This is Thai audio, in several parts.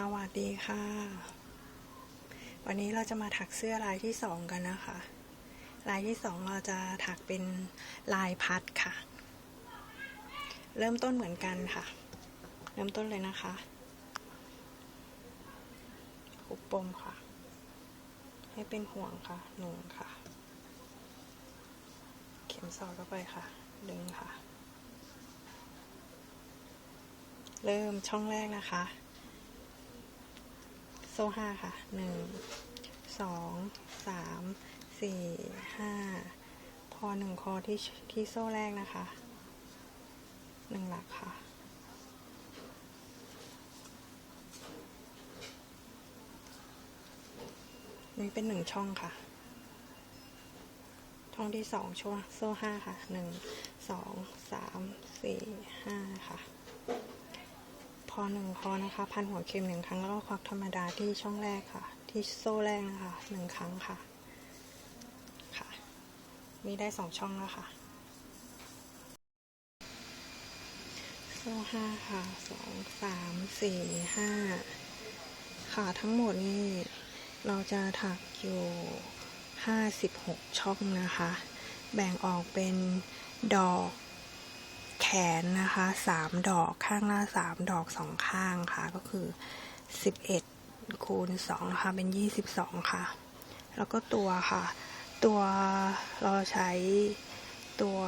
สวัสดีค่ะ วันนี้เราจะมาถักเสื้อลายที่สองกันนะคะ ลายที่สองเราจะถักเป็นลายพัดค่ะ เริ่มต้นเหมือนกันค่ะ เริ่มต้นเลยนะคะหุบปมค่ะ ให้เป็นห่วงค่ะหนุงค่ะ เข็มสอดเข้าไปค่ะ ดึงค่ะ เริ่มช่องแรกนะคะ โซ่ห้าค่ะหนึ่งสองสามสี่ห้าพอหนึ่งคอที่ที่โซ่แรกนะคะหนึ่งหลักค่ะนี่เป็นหนึ่งช่องค่ะ ช่องที่สองช่วโซ่ห้าค่ะหนึ่งสองสามสี่ห้าค่ะ พอหนึ่งคอนะคะ พันหัวเข็มหนึ่งครั้งแล้วก็ควักธรรมดาที่ช่องแรกค่ะ ที่โซ่แรกนะคะหนึ่งครั้งค่ะ ค่ะ มีได้สองช่องแล้วค่ะ โซ่ห้าค่ะสองสามสี่ห้าค่ะทั้งหมดนี่เราจะถักอยู่ห้าสิบหกช่องนะคะ แบ่งออกเป็นดอก แขนนะคะสามดอกข้างละสามดอกสองข้างค่ะ ก็คือสิบเอ็ดคูณสองนะคะเป็นยี่สิบสองค่ะ แล้วก็ตัวค่ะ ตัวเราใช้ตัว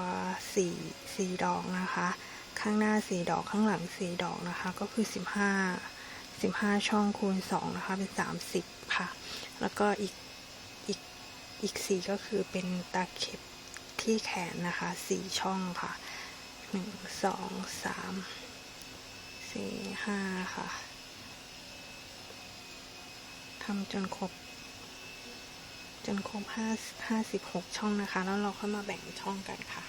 สี่สี่ดอกนะคะ ข้างหน้าสี่ดอกข้างหลังสี่ดอกนะคะ ก็คือสิบห้าสิบห้าช่องคูณสองนะคะเป็นสามสิบค่ะ แล้วก็อีกอีกอีกสี่ก็คือเป็นตาเข็บที่แขนนะคะสี่ช่องค่ะ หนึ่งสองสามสี่ห้าค่ะทำจนครบ จนครบห้าห้าสิบหกช่องนะคะ แล้วเราค่อยมาแบ่งช่องกันค่ะ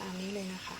ตามนี้เลยนะคะ